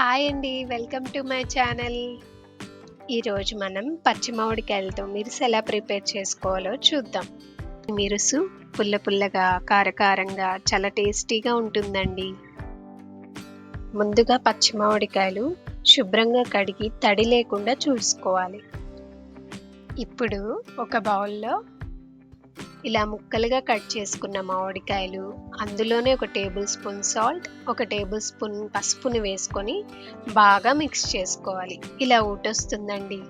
Hi అండి. Welcome to my channel. ఈరోజు మనం పచ్చి మామిడికాయలతో మిరుసు ఎలా ప్రిపేర్ చేసుకోవాలో చూద్దాం. మిరుసు పుల్ల పుల్లగా కారకారంగా చాలా టేస్టీగా ఉంటుందండి. ముందుగా పచ్చి మామిడికాయలు శుభ్రంగా కడిగి తడి లేకుండా చూసుకోవాలి. ఇప్పుడు ఒక బౌల్లో ఇలా ముక్కలుగా కట్ చేసుకున్న మామిడికాయలు అందులోనే ఒక టేబుల్ స్పూన్ సాల్ట్ ఒక టేబుల్ స్పూన్ పసుపుని వేసుకొని బాగా మిక్స్ చేసుకోవాలి. ఇలా ఊటొస్తుందండి.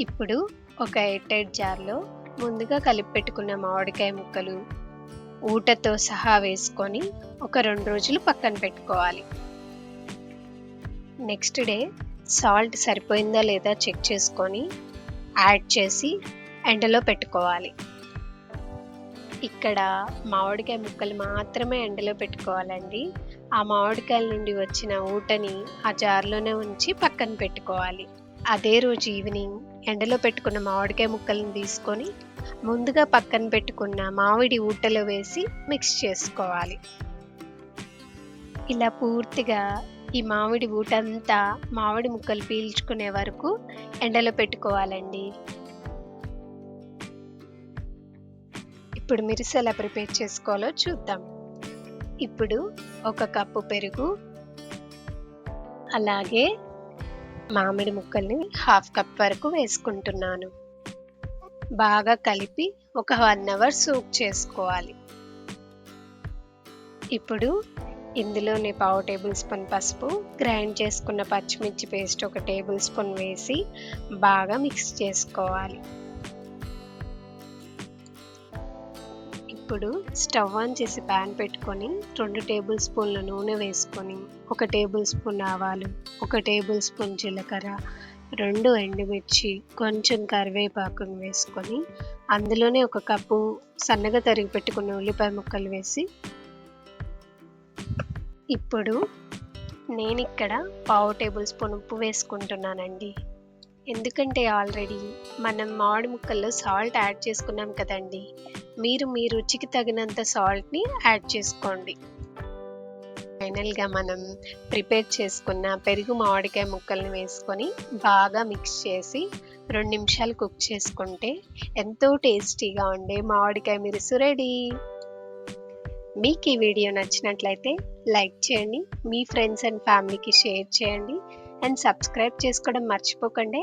ఇప్పుడు ఒక ఎయిటెడ్ జార్లో ముందుగా కలిపి పెట్టుకున్న మామిడికాయ ముక్కలు ఊటతో సహా వేసుకొని ఒక రెండు రోజులు పక్కన పెట్టుకోవాలి. నెక్స్ట్ డే సాల్ట్ సరిపోయిందా లేదా చెక్ చేసుకొని యాడ్ చేసి ఎండలో పెట్టుకోవాలి. ఇక్కడ మామిడికాయ ముక్కలు మాత్రమే ఎండలో పెట్టుకోవాలండి. ఆ మామిడికాయల నుండి వచ్చిన ఊటని ఆ జార్లోనే ఉంచి పక్కన పెట్టుకోవాలి. అదే రోజు ఈవినింగ్ ఎండలో పెట్టుకున్న మామిడికాయ ముక్కలను తీసుకొని ముందుగా పక్కన పెట్టుకున్న మామిడి ఊటలో వేసి మిక్స్ చేసుకోవాలి. ఇలా పూర్తిగా ఈ మామిడి ఊటంతా మామిడి ముక్కలు పీల్చుకునే వరకు ఎండలో పెట్టుకోవాలండి. ఇప్పుడు మిరిసి ఎలా ప్రిపేర్ చేసుకోవాలో చూద్దాం. ఇప్పుడు ఒక కప్పు పెరుగు అలాగే మామిడి ముక్కల్ని హాఫ్ కప్ వరకు వేసుకుంటున్నాను. బాగా కలిపి ఒక వన్ అవర్ సూప్ చేసుకోవాలి. ఇప్పుడు ఇందులోనే పావు టేబుల్ స్పూన్ పసుపు గ్రైండ్ చేసుకున్న పచ్చిమిర్చి పేస్ట్ ఒక టేబుల్ స్పూన్ వేసి బాగా మిక్స్ చేసుకోవాలి. ఇప్పుడు స్టవ్ ఆన్ చేసి ప్యాన్ పెట్టుకొని రెండు టేబుల్ స్పూన్ల నూనె వేసుకొని ఒక టేబుల్ స్పూన్ ఆవాలు ఒక టేబుల్ స్పూన్ జీలకర్ర రెండు ఎండుమిర్చి కొంచెం కరివేపాకును వేసుకొని అందులోనే ఒక కప్పు సన్నగా తరిగి పెట్టుకున్న ఉల్లిపాయ ముక్కలు వేసి ఇప్పుడు నేను ఇక్కడ పావు టేబుల్ స్పూన్ ఉప్పు వేసుకుంటున్నానండి. ఎందుకంటే ఆల్రెడీ మనం మామిడి ముక్కల్లో సాల్ట్ యాడ్ చేసుకున్నాం కదండి. మీరు మీ రుచికి తగినంత సాల్ట్ని యాడ్ చేసుకోండి. ఫైనల్గా మనం ప్రిపేర్ చేసుకున్న పెరుగు మామిడికాయ ముక్కల్ని వేసుకొని బాగా మిక్స్ చేసి రెండు నిమిషాలు కుక్ చేసుకుంటే ఎంతో టేస్టీగా ఉండే మామిడికాయ మిరుసు రెడీ. మీకు ఈ వీడియో నచ్చినట్లయితే లైక్ చేయండి మీ ఫ్రెండ్స్ అండ్ ఫ్యామిలీకి షేర్ చేయండి అండ్ సబ్స్క్రైబ్ చేసుకోవడం మర్చిపోకండి.